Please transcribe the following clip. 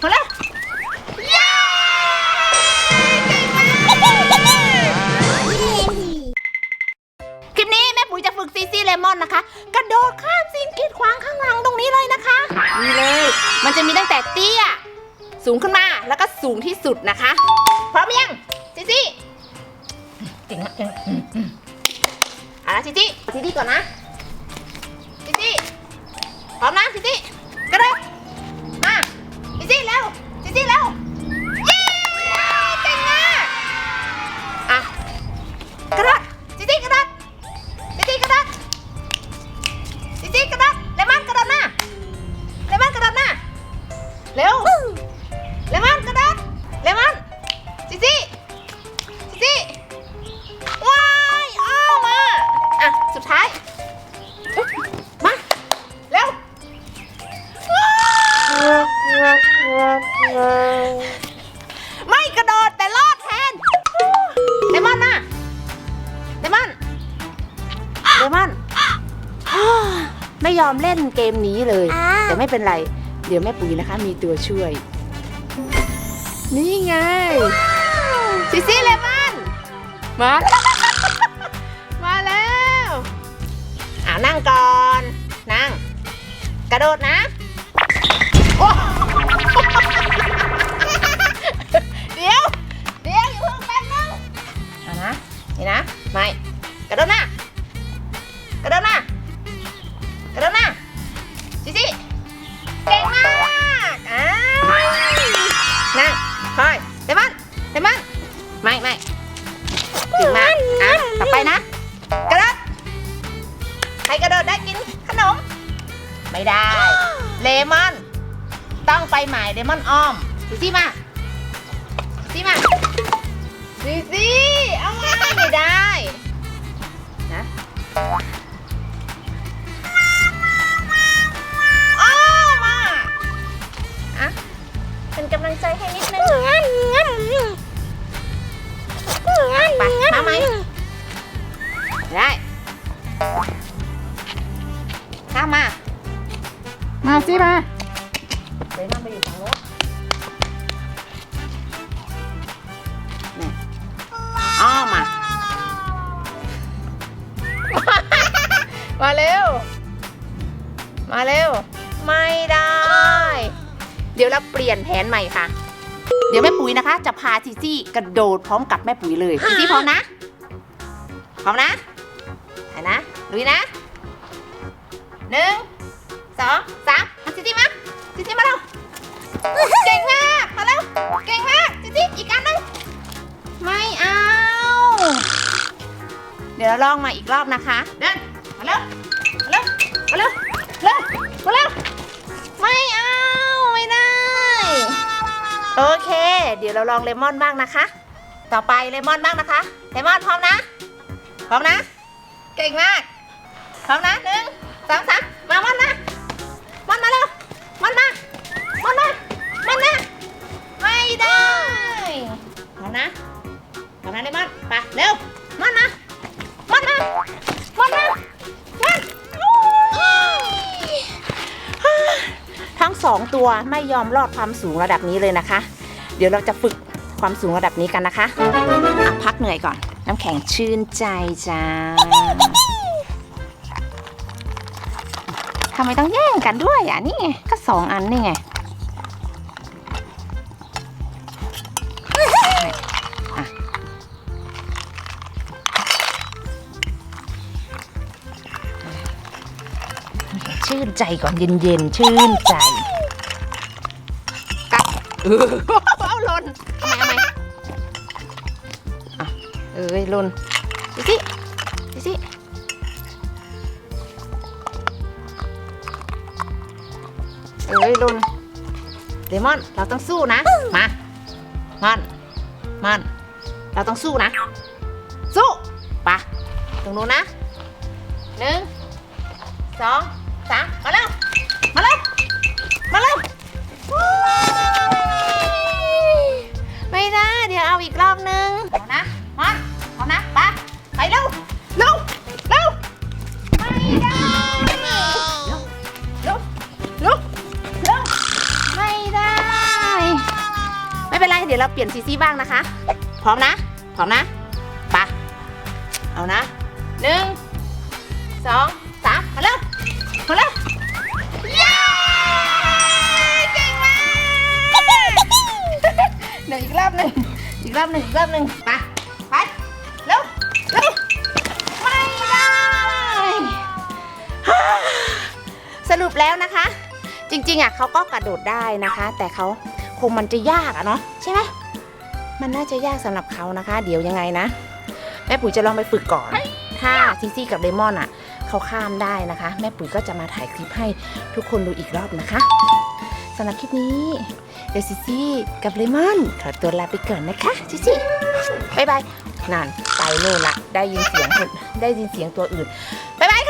พอแล้วเย้คลิปนี้แม่ปุ๋ยจะฝึกซีซีเลมอนนะคะ กระโดดข้ามสิ่งกีดขวางข้างหลังตรงนี้เลยนะคะนี่เลย มันจะมีตั้งแต่เตี้ย สูงขึ้นมาแล้วก็สูงที่สุดนะคะพร้อมยังซีซีเก่งมากเก่งมากอืมอืมเอาละซีซีซีซีก่อนนะซีซีพร้อมนะซีซี มอน ไม่ยอมเล่นเกมนี้เลย แต่ไม่เป็นไร เดี๋ยวแม่ปุ๋ยนะคะ มีตัวช่วย นี่ไงซิซี่เลมอนมามาแล้วอ่านั่งก่อน นั่ง กระโดดนะโอ้เดี๋ยว เดี๋ยวอย่าเพิ่งแป๊บนึงเอานะ นี่นะ ไม่ กระโดดหน้า ไม่ไม่เก่งมากอะต่อไปนะ กระโดดใครกระโดดได้กินขนม ไม่ได้ เลมอน ต้องไปหมายเลมอนอ้อมซีซี่มาซีซี่มาซีซี่เอามาไม่ได้นะอ้าวมาอะเป็นกำลังใจให้นิด ข้ามมา มาสิมา เดี๋ยวมันไปอยู่ฝั่งโน้นนี่อ้อมมา มาเร็ว มาเร็ว ไม่ได้ เดี๋ยวเราเปลี่ยนแผนใหม่ค่ะ เดี๋ยวแม่ปุ๋ยนะคะ จะพาซีซี่กระโดดพร้อมกับแม่ปุ๋ยเลยซีซี่พร้อมนะ พร้อมนะ ไปนะลุยนะหนึ่งสองสามมาซีซี่มาซีซี่มาเร็วเก่งมากมาแล้วเก่งมากจิจิอีกอันหนึงไม่เอา เดี๋ยวเราลองมาอีกรอบนะคะเดินมาเร็วมาเร็วมาเร็วเร็วมาเร็วไม่เอาไม่ได้ โอเค เดี๋ยวเราลองเลมอนบ้างนะคะ ต่อไปเลมอนบ้างนะคะ เลมอนพร้อมนะ พร้อมนะ เก่งมากพร้อมนะหนึ่งสองสามมามอนนะมอนมาเร็วมอนมามันนะมันนะไม่ได้เอานะเอานะเลมอนไปเร็วมันนะมันนะมันนะมันทั้งสองตัวไม่ยอมลอดความสูงระดับนี้เลยนะคะ เดี๋ยวเราจะฝึกความสูงระดับนี้กันนะคะะพักเหนื่อยก่อน น้ำแข็งชื่นใจจ้าทำไมต้องแย่งกันด้วยอะนี่ไงก็สองอันนี่ไงอะชื่นใจก่อนเย็นๆ ชื่นใจกัดเออเอาหล่นทำไมทำไมอะเอ้ยล่นดูสิดูสิเอ้ยล่นเลมอน เราต้องสู้นะ มา มอนมันเราต้องสู้นะ สู้ปะตรงนู้นนะหนึ่งสอง เป็นไร เดี๋ยวเราเปลี่ยนซีซีบ้างนะคะ พร้อมนะ พร้อมนะไปะเอานะหนึ่งสองสามมาเร็วมาเร็วเย้เก่งมากเดี๋ยวอีกรอบหนึ่งอีกรอบหนึ่งอีกรอบหนึ่งไปไปเร็วเร็วไม่ได้สรุปแล้วนะคะ จริงๆอะเขาก็กระโดดได้นะคะ แต่เขา คงมันจะยากอะเนาะใช่ไหมมันน่าจะยากสำหรับเขานะคะ เดี๋ยวยังไงนะ แม่ปุ๋ยจะลองไปฝึกก่อน ถ้าซิซี่กับเลมอนอะเขาข้ามได้นะคะ แม่ปุ๋ยก็จะมาถ่ายคลิปให้ทุกคนดูอีกรอบนะคะสำหรับคลิปนี้เดี๋ยวซิซี่กับเลมอนขอตัวลาไปก่อนนะคะซิซี่บายบายนั่นไปนู่นละได้ยินเสียงคนได้ยินเสียงตัวอื่นบายบายค่ะ